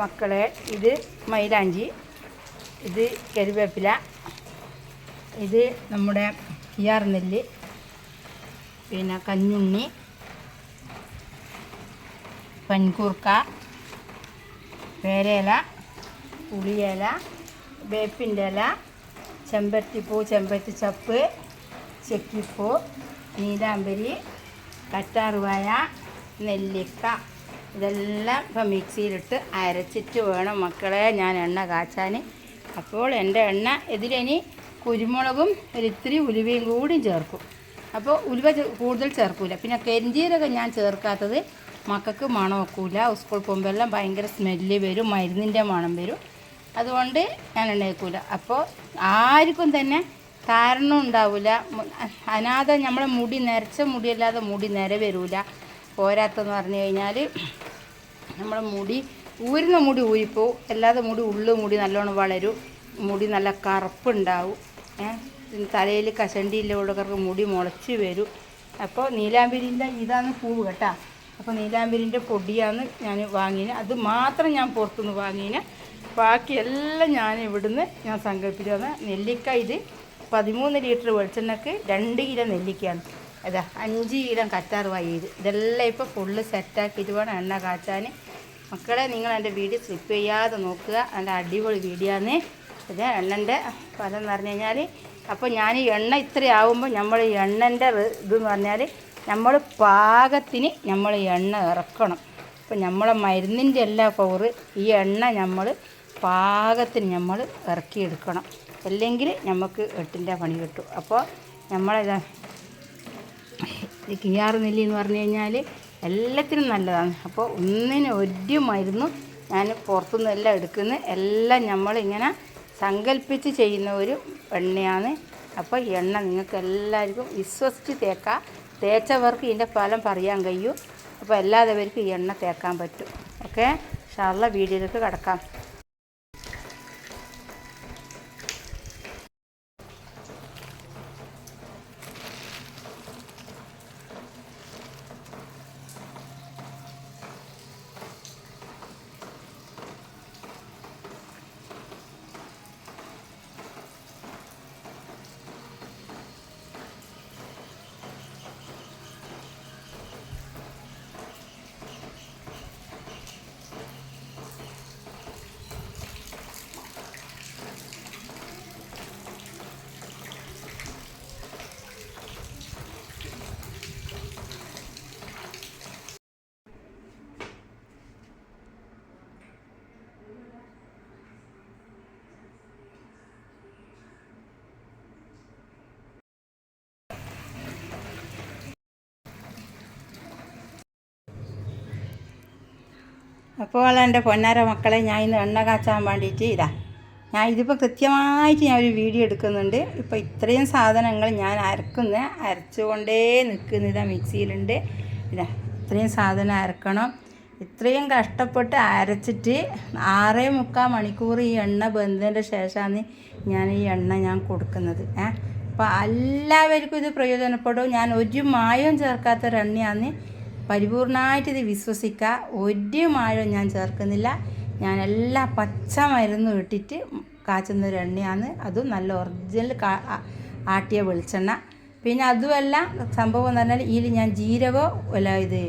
മക്കളെ ഇത് മൈലാഞ്ചി ഇത് കരുവേപ്പില ഇത് നമ്മുടെ കിയാർ നെല്ല് പിന്നെ കഞ്ഞുണ്ണി പൻകൂർക്ക പേരയില പുളിയില വേപ്പിന്റെ ഇല ചെമ്പരത്തിപ്പൂ ചെമ്പരത്തി ചപ്പ് ചെക്കിപ്പൂ നീലാമ്പരി കറ്റാറുവായ നെല്ലിക്ക. ഇതെല്ലാം ഇപ്പം മിക്സിയിലിട്ട് അരച്ചിട്ട് വേണം മക്കളെ. ഞാൻ എണ്ണ കാച്ചാൻ അപ്പോൾ എന്റെ എണ്ണ ഇതിലിനി കുരുമുളകും ഒരിത്തിരി ഉലുവയും കൂടി ചേർക്കും. അപ്പോൾ ഉലുവ കൂടുതൽ ചേർക്കൂല. പിന്നെ കരിഞ്ചീരകം ഞാൻ ചേർക്കാത്തത് മക്കൾക്ക് മണം വെക്കൂല സ്കൂൾ പോകുമ്പോഴെല്ലാം ഭയങ്കര സ്മെല്ല് വരും മരുന്നിന്റെ മണം വരും. അതുകൊണ്ട് ഞാൻ എണ്ണയേക്കൂല അപ്പോൾ ആർക്കും തന്നെ കാരണം ഉണ്ടാവില്ല അനാഥ നമ്മളെ മുടി നരച്ച മുടിയല്ലാതെ മുടി നിര വരില്ല പോരാത്തെന്ന് പറഞ്ഞു കഴിഞ്ഞാൽ നമ്മൾ മുടി ഊരുന്ന മുടി ഊരിപ്പോവും. അല്ലാതെ മുടി ഉള്ളു മുടി നല്ലോണം വളരും. മുടി നല്ല കറുപ്പുണ്ടാവും. തലയിൽ കഷണ്ടിയില്ല ഉള്ളവർക്ക് മുടി മുളച്ച് വരും. അപ്പോൾ നീലാമ്പിരിന്റെ ഇതാണ് പൂവ് കേട്ടാ. അപ്പോൾ നീലാമ്പിരിന്റെ പൊടിയാണ് ഞാൻ വാങ്ങിയത്. അത് മാത്രം ഞാൻ പുറത്തുനിന്ന് വാങ്ങിയത്. ബാക്കിയെല്ലാം ഞാൻ ഇവിടുന്ന് ഞാൻ സംഘടിപ്പിച്ചത് നെല്ലിക്ക ഇത് പതിമൂന്ന് ലിറ്റർ വെളിച്ചെണ്ണക്ക് രണ്ട് കിലോ നെല്ലിക്കയാണ്. അതാ അഞ്ച് കിലോ കറ്റാറുവായി ഇത് ഇതെല്ലാം ഇപ്പോൾ ഫുള്ള് സെറ്റാക്കിയിട്ട് വേണം എണ്ണ കാച്ചാൻ മക്കളെ നിങ്ങൾ എന്റെ വീഡിയോ സ്ലിപ്പ് ചെയ്യാതെ നോക്കുക. നല്ല അടിപൊളി വീഡിയോ ആണ് ഇത് എണ്ണന്റെ ഫലം എന്ന് പറഞ്ഞു കഴിഞ്ഞാൽ അപ്പോൾ ഞാൻ എണ്ണ ഇത്രയാവുമ്പോൾ നമ്മൾ എണ്ണന്റെ ഇതെന്ന് പറഞ്ഞാൽ നമ്മൾ പാകത്തിന് നമ്മൾ എണ്ണ ഇറക്കണം. അപ്പോൾ നമ്മളെ മരുന്നിന്റെ എല്ലാ പവറ് ഈ എണ്ണ നമ്മൾ പാകത്തിന് നമ്മൾ ഇറക്കിയെടുക്കണം. അല്ലെങ്കിൽ നമുക്ക് എട്ടിന്റെ പണി കിട്ടും. അപ്പോൾ നമ്മളിതാ ഈ കിയാറ് നെല്ലി എന്ന് പറഞ്ഞു കഴിഞ്ഞാൽ എല്ലാത്തിനും നല്ലതാണ്. അപ്പോൾ ഒന്നിന് ഒരു മരുന്നും ഞാൻ പുറത്തുനിന്ന് എല്ലാം എടുക്കുന്ന. എല്ലാം നമ്മളിങ്ങനെ സങ്കല്പിച്ച് ചെയ്യുന്ന ഒരു എണ്ണയാണ്. അപ്പോൾ എണ്ണ നിങ്ങൾക്ക് എല്ലാവർക്കും വിശ്വസിച്ച് തേക്കാം. തേച്ചവർക്ക് ഇതിന്റെ ഫലം പറയാൻ കഴിയും. അപ്പോൾ എല്ലാത്തവർക്കും ഈ എണ്ണ തേക്കാൻ പറ്റും. ഓക്കെ? ഷാർല വീഡിയോയിലേക്ക് കിടക്കാം. അപ്പോൾ എന്റെ പൊന്നാര മക്കളെ ഞാൻ ഇന്ന് എണ്ണ കാച്ചാൻ വേണ്ടിയിട്ട് ഇതാ. ഞാൻ ഇതിപ്പോൾ കൃത്യമായിട്ട് ഞാൻ ഒരു വീഡിയോ എടുക്കുന്നുണ്ട്. ഇപ്പോൾ ഇത്രയും സാധനങ്ങൾ ഞാൻ അരക്കുന്ന അരച്ചുകൊണ്ടേ നിൽക്കുന്ന. ഇതാ മിക്സിയിലുണ്ട്. ഇതാ ഇത്രയും സാധനം അരക്കണം. ഇത്രയും കഷ്ടപ്പെട്ട് അരച്ചിട്ട് ആറേ മുക്കാൽ മണിക്കൂർ ഈ എണ്ണ ബന്ധതിന്റെ ശേഷമാണ് ഞാൻ ഈ എണ്ണ ഞാൻ കൊടുക്കുന്നത്. ഏ അപ്പോൾ എല്ലാവർക്കും ഇത് പ്രയോജനപ്പെടും. ഞാൻ ഒരു മായവും ചേർക്കാത്ത ഒരു എണ്ണയാണ് പരിപൂർണമായിട്ട് ഇത് വിശ്വസിക്കുക ഒരു മായവും ഞാൻ ചേർക്കുന്നില്ല. ഞാൻ എല്ലാ പച്ച മരുന്നും ഇട്ടിട്ട് കാച്ചുന്ന ഒരു എണ്ണയാണ്. അതും നല്ല ഒറിജിനൽ ആട്ടിയ വെളിച്ചെണ്ണ. പിന്നെ അതുമല്ല സംഭവം എന്ന് പറഞ്ഞാൽ ഇതിൽ ഞാൻ ജീരകോ അല്ല ഇത്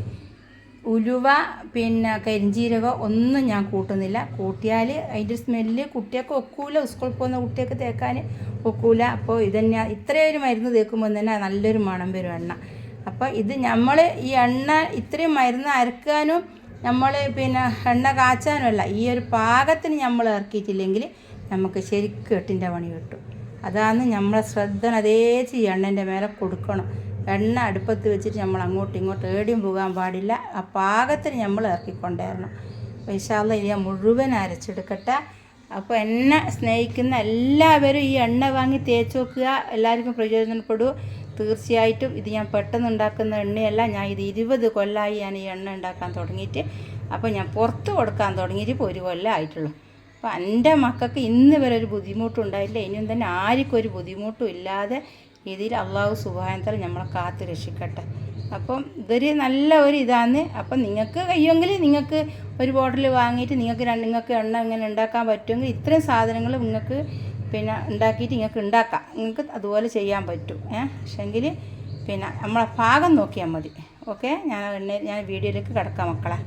ഉലുവ പിന്നെ കരിഞ്ചീരകോ ഒന്നും ഞാൻ കൂട്ടുന്നില്ല. കൂട്ടിയാൽ അതിന്റെ സ്മെല്ല് കുട്ടിയൊക്കെ ഒക്കൂല. സ്കൂളിൽ പോകുന്ന കുട്ടിയൊക്കെ തേക്കാൻ ഒക്കൂല. അപ്പോൾ ഇതന്നെ ഇത്രയൊരു മരുന്ന് തേക്കുമ്പോൾ തന്നെ നല്ലൊരു മണം വരും എണ്ണ. അപ്പോൾ ഇത് നമ്മൾ ഈ എണ്ണ ഇത്രയും മരുന്ന് അരക്കാനും നമ്മൾ പിന്നെ എണ്ണ കാച്ചാനും അല്ല ഈ ഒരു പാകത്തിന് നമ്മൾ ഇറക്കിയിട്ടില്ലെങ്കിൽ നമുക്ക് ശരിക്കും എട്ടിന്റെ പണി കിട്ടും. അതാണ് നമ്മളെ ശ്രദ്ധ അതേ ചെയ്യും എണ്ണന്റെ മേലെ കൊടുക്കണം. എണ്ണ അടുപ്പത്ത് വെച്ചിട്ട് നമ്മൾ അങ്ങോട്ടും ഇങ്ങോട്ടും ഏടിയും പോകാൻ പാടില്ല. ആ പാകത്തിന് നമ്മൾ ഇറക്കിക്കൊണ്ടേരണം. അപ്പോൾ ഇഷാള്ള ഇനി മുഴുവൻ അരച്ചെടുക്കട്ടെ. അപ്പോൾ എന്നെ സ്നേഹിക്കുന്ന എല്ലാവരും ഈ എണ്ണ വാങ്ങി തേച്ച് നോക്കുക. എല്ലാവർക്കും പ്രയോജനപ്പെടൂ. തീർച്ചയായിട്ടും ഇത് ഞാൻ പെട്ടെന്ന് ഉണ്ടാക്കുന്ന എണ്ണയല്ല. ഞാൻ ഇത് ഇരുപത് കൊല്ലമായി ഞാൻ ഈ എണ്ണ ഉണ്ടാക്കാൻ തുടങ്ങിയിട്ട്. അപ്പോൾ ഞാൻ പുറത്ത് കൊടുക്കാൻ തുടങ്ങിയിട്ട് ഇപ്പോൾ ഒരു കൊല്ലം ആയിട്ടുള്ളൂ. അപ്പോൾ എന്റെ മക്കൾക്ക് ഇന്ന് വരെ ഒരു ബുദ്ധിമുട്ടും ഉണ്ടായില്ല ഇനിയും തന്നെ ആർക്കും ഒരു ബുദ്ധിമുട്ടും ഇല്ലാതെ രീതിയിൽ അള്ളാഹു സുബാനത്തല നമ്മളെ കാത്ത് രക്ഷിക്കട്ടെ. അപ്പം ഇതൊരു നല്ല ഒരു ഇതാണ്. അപ്പം നിങ്ങൾക്ക് കഴിയുമെങ്കിൽ നിങ്ങൾക്ക് ഒരു ബോട്ടിൽ വാങ്ങിയിട്ട് നിങ്ങൾക്ക് നിങ്ങൾക്ക് എണ്ണ ഇങ്ങനെ ഉണ്ടാക്കാൻ പറ്റുമെങ്കിൽ ഇത്രയും സാധനങ്ങൾ നിങ്ങൾക്ക് പിന്നെ ഉണ്ടാക്കിയിട്ട് നിങ്ങൾക്ക് ഉണ്ടാക്കാം. നിങ്ങൾക്ക് അതുപോലെ ചെയ്യാൻ പറ്റും. ഏഹ് പക്ഷെങ്കിൽ പിന്നെ നമ്മളെ ഭാഗം നോക്കിയാൽ മതി. ഓക്കെ? ഞാൻ എണ്ണ ഞാൻ വീഡിയോയിലേക്ക് കിടക്കാം മക്കളെ.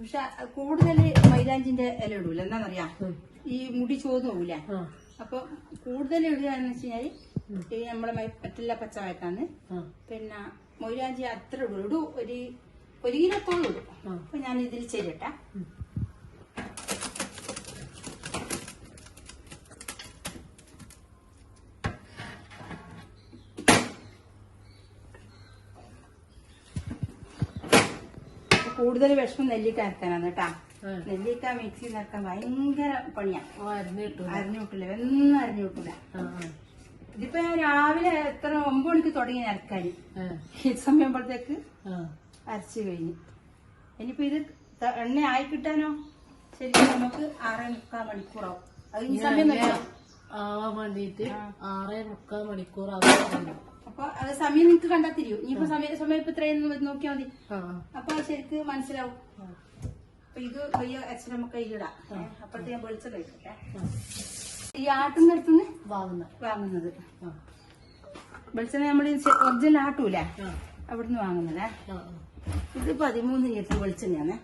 പക്ഷെ കൂടുതൽ മൈലാഞ്ചിന്റെ ഇല ഇടൂല. എന്താണെന്നറിയാം ഈ മുടി ചോദ്യം പോകൂല ആ. അപ്പൊ കൂടുതൽ ഇടുക എന്ന് വെച്ച് ഈ നമ്മളെ മറ്റുള്ള പച്ചവയറ്റാണ് പിന്നെ മൊയ്ലാഞ്ചി അത്ര ഇടും ഇടും ഒരു ഒരു കിലോത്തോളം ഇടും ആ. അപ്പൊ ഞാൻ ഇതിൽ ചെയ്യട്ടെ കൂടുതൽ വിഷമം നെല്ലിക്ക അരക്കാനാണ് കേട്ടാ. നെല്ലിക്ക മിക്സി നിറക്കാൻ ഭയങ്കര പണിയാ. അരിഞ്ഞ് കിട്ടൂല. അരിഞ്ഞു കിട്ടില്ല ഒന്നും അരിഞ്ഞു കിട്ടില്ല ഇതിപ്പോ ഞാൻ രാവിലെ എത്ര ഒമ്പത് മണിക്ക് തുടങ്ങി അരക്കാൻ ഈ സമയമ്പോഴത്തേക്ക് അരച്ചു കഴിഞ്ഞു. ഇനിയിപ്പോ ഇത് എണ്ണ ആയി കിട്ടാനോ? ശരിക്കും നമുക്ക് ആറേ മുക്കാൽ മണിക്കൂറാവും. അത് ഈ സമയം ആവാൻ വേണ്ടിട്ട്. ആറേ മുക്കാൽ മണിക്കൂറാവും അപ്പൊ അത് സമയം നിങ്ങക്ക് കണ്ടാ ഇനിയിപ്പൊ ഇനിയിപ്പോ സമയം സമയം ഇപ്പൊ ഇത്രയും നോക്കിയാൽ മതി. അപ്പൊ ശരിക്ക് മനസ്സിലാവും. അപ്പൊ ഇത് വയ്യ അച്ഛനമ്മ കയ്യിലിടാം. അപ്പോഴത്തെ ഞാൻ വെളിച്ചം കഴിക്കട്ടെ. ഈ ആട്ടുന്നിടത്തുനിന്ന് വാങ്ങുന്ന വാങ്ങുന്നത്. വെളിച്ചെണ്ണ നമ്മൾ ഒറിജിനൽ ആട്ടൂല അവിടുന്ന് വാങ്ങുന്നത്? ഇത് പതിമൂന്ന് ലിറ്റർ വെളിച്ചെണ്ണയാണ്.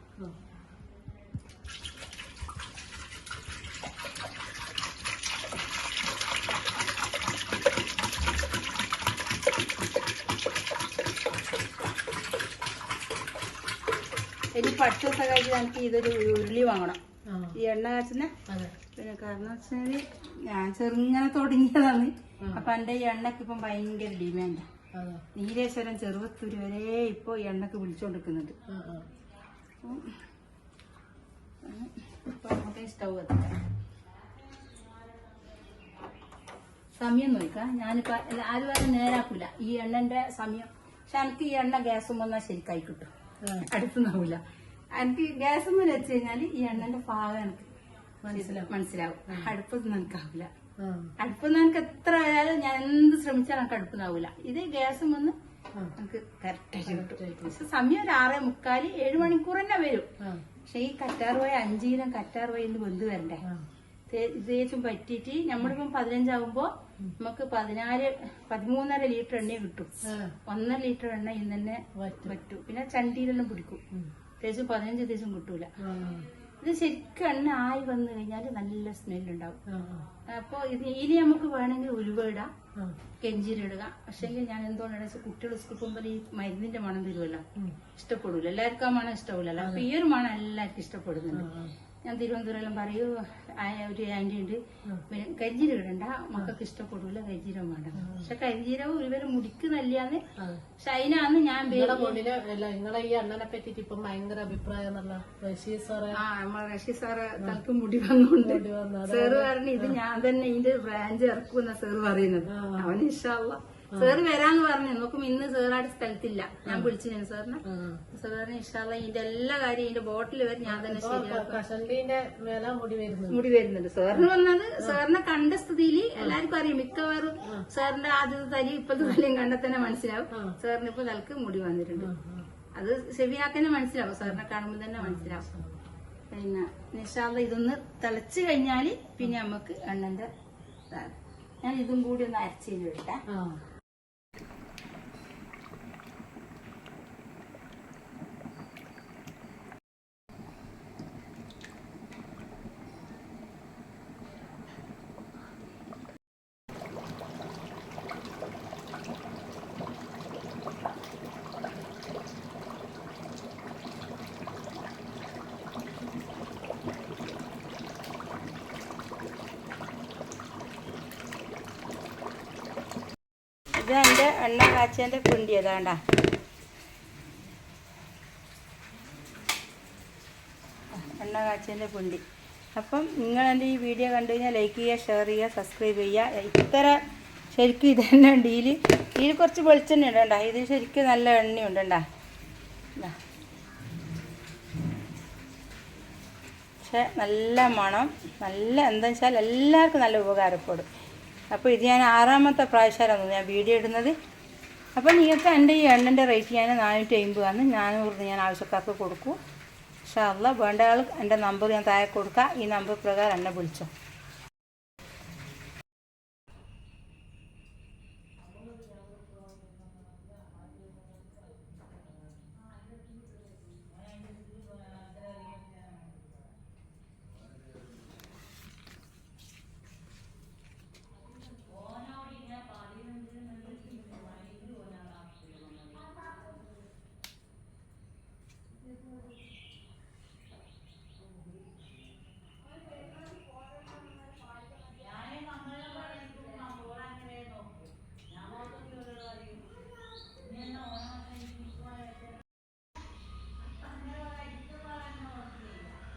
ഇനി പത്ത് ദിവസം കഴിഞ്ഞ് എനിക്ക് ഇതൊരു ഉരുളി വാങ്ങണം. ഈ എണ്ണ കാച്ചുന്ന പിന്നെ കാരണം വെച്ചാൽ ഞാൻ ചെറുങ്ങനെ തുടങ്ങിയതാണ്. അപ്പൊ എന്റെ ഈ എണ്ണക്ക് ഇപ്പം ഭയങ്കര ഡിമാൻഡാ നീലേശ്വരം ചെറുപത്തൂര് വരെ ഇപ്പൊ എണ്ണക്ക് വിളിച്ചോണ്ടിരിക്കുന്നുണ്ട് ഇപ്പൊ നമുക്ക് സ്റ്റൗ എത്തിക്കാം. സമയം നോക്കാം. ഞാനിപ്പോ ആരും വരെ നേരാക്കൂല. ഈ എണ്ണന്റെ സമയം. പക്ഷെ എനിക്ക് ഈ എണ്ണ ഗ്യാസും വന്നാൽ ശരിക്കായി കിട്ടും. അടുത്തുനിന്നാവൂല എനിക്ക് ഗ്യാസ് വെച്ച് കഴിഞ്ഞാൽ ഈ എണ്ണന്റെ പാകം എനിക്ക് മനസ്സിലാവും. അടുപ്പൊന്നും എനിക്കാവില്ല അടുപ്പൊന്നും എനിക്ക് എത്ര ആയാലും ഞാൻ എന്ത് ശ്രമിച്ചാലും എനിക്ക് ആവില്ല ഇത് ഗ്യാസും വന്ന് നമുക്ക് കറക്റ്റായിട്ട് കിട്ടും. ആയിട്ട്. പക്ഷെ സമയം ഒരു ആറേ മുക്കാൽ ഏഴ് മണിക്കൂർ തന്നെ വരും. പക്ഷെ ഈ കറ്റാർ പോയ അഞ്ചീരം കറ്റാർ പോയിന്ന് വെന്ത് വരണ്ടേ? തേച്ചും പറ്റിയിട്ട് നമ്മളിപ്പം പതിനഞ്ചാവുമ്പോ നമുക്ക് പതിനാല് പതിമൂന്നര ലിറ്റർ എണ്ണ കിട്ടും. ഒന്നര ലിറ്റർ എണ്ണ ഇന്ന് തന്നെ പറ്റും പിന്നെ ചണ്ടിയിലെല്ലാം പിടിക്കും. തേച്ചും പതിനഞ്ച് തേച്ചും കിട്ടൂല. ഇത് ശരിക്കും എണ്ണ ആയി വന്നു കഴിഞ്ഞാൽ നല്ല സ്മെല്ലുണ്ടാവും. ഉണ്ടാവും അപ്പോൾ ഇത് ഇനി നമുക്ക് വേണമെങ്കിൽ ഉലുവ ഇടാം ആ. കെഞ്ചീരം ഇടുക പക്ഷേങ്കിൽ ഞാൻ എന്തുകൊണ്ടാണ് വെച്ചാൽ കുട്ടികൾ സ്കൂൾ പോകുമ്പോൾ ഈ മരുന്നിന്റെ മണം തരുമല്ലോ ഇഷ്ടപ്പെടില്ല ഇഷ്ടപ്പെടൂല. എല്ലാവർക്കും ആ മണം ഇഷ്ടപ്പെടില്ല. അപ്പൊ ഈ ഒരു മണം എല്ലാവർക്കും ഇഷ്ടപ്പെടുന്നുണ്ട്. ഞാൻ തിരുവനന്തപുരം പറയൂ ഒരു ആന്റി ഉണ്ട്. പിന്നെ കരിജീരം ഇടണ്ട. മക്കൾക്ക് ഇഷ്ടപ്പെടൂല കരിജീരം വേണ്ട. പക്ഷെ കരിജീരവും ഇവരെ മുടിക്ക് നല്ലാന്ന് പക്ഷെ അതിനാന്ന് ഞാൻ നിങ്ങളെ ഈ അണ്ണനെ പറ്റിട്ട് ഇപ്പൊ ഭയങ്കര അഭിപ്രായം റഷീ സാറ്. ആ നമ്മളെ റഷി സാറ് തലക്ക് മുടി വന്നുകൊണ്ട്. സാറ് പറഞ്ഞു ഇത് ഞാൻ തന്നെ ഇതിന്റെ ബ്രാഞ്ച് ഇറക്കുന്ന സാറ് പറയുന്നത്. അവന് ഇഷ്ടമല്ല സാറ് വരാന്ന് പറഞ്ഞു. നോക്കും ഇന്ന് സാറായിട്ട് സ്ഥലത്തില്ല. ഞാൻ വിളിച്ചിരുന്നു സാറിന്. ആ. സാറിന് ഇഷ്ടമുള്ള ഇതിന്റെ എല്ലാ കാര്യം ഇതിന്റെ ബോട്ടിൽ വരെ. ഞാൻ തന്നെ ശരിയാക്കും. മുടി വരുന്നു മുടി വരുന്നുണ്ട്. സാറിന് വന്നത് സാറിനെ കണ്ട സ്ഥിതിയിൽ എല്ലാവർക്കും അറിയാം. മിക്കവാറും സാറിന്റെ ആദ്യത്തെ തലി ഇപ്പോഴത്തെ തലയും കണ്ടാൽ തന്നെ മനസ്സിലാവും. സാറിന് ഇപ്പൊ തലക്ക് മുടി വന്നിട്ടുണ്ട്. അത് ശെവിയാക്കന്നെ മനസ്സിലാവും. സാറിനെ കാണുമ്പോൾ തന്നെ മനസ്സിലാവും. പിന്നെ നിഷാദ ഇതൊന്ന് തിളച്ച് കഴിഞ്ഞാൽ പിന്നെ നമുക്ക് എണ്ണന്റെ ഞാൻ ഇതും കൂടി ഒന്ന് അരച്ചതിൽ ഇട്ടാ ഇത് എന്റെ എണ്ണ കാച്ചേന്റെ പിണ്ടി ഏതാണ്ടാ? എണ്ണ കാച്ചേന്റെ പിണ്ടി. അപ്പം നിങ്ങൾ എന്റെ ഈ വീഡിയോ കണ്ടു കഴിഞ്ഞാൽ ലൈക്ക് ചെയ്യുക ഷെയർ ചെയ്യുക സബ്സ്ക്രൈബ് ചെയ്യുക. ഇത്ര ശരിക്കും ഇത് തന്നെ ഉണ്ട്. ഇതിൽ ഇതിൽ കുറച്ച് വെളിച്ചെണ്ണ ഉണ്ട് ഇത് ശരിക്കും നല്ല എണ്ണയുണ്ട് ഉണ്ടാ പക്ഷെ നല്ല മണം നല്ല എന്താ വെച്ചാൽ എല്ലാവർക്കും നല്ല ഉപകാരപ്പെടും. അപ്പോൾ ഇത് ഞാൻ ആറാമത്തെ പ്രാവശ്യമായിരുന്നു ഞാൻ വീഡിയോ ഇടുന്നത്. അപ്പോൾ നിങ്ങൾക്ക് എന്റെ ഈ എണ്ണന്റെ റേറ്റ് ഞാൻ നാനൂറ്റി അമ്പതാണ് നാനൂറിന് ഞാൻ ആവശ്യക്കാർക്ക് കൊടുക്കും. പക്ഷേ അല്ല വേണ്ട ആൾ എന്റെ നമ്പർ ഞാൻ താഴെ കൊടുക്കാം. ഈ നമ്പർ പ്രകാരം എന്നെ വിളിച്ചോ.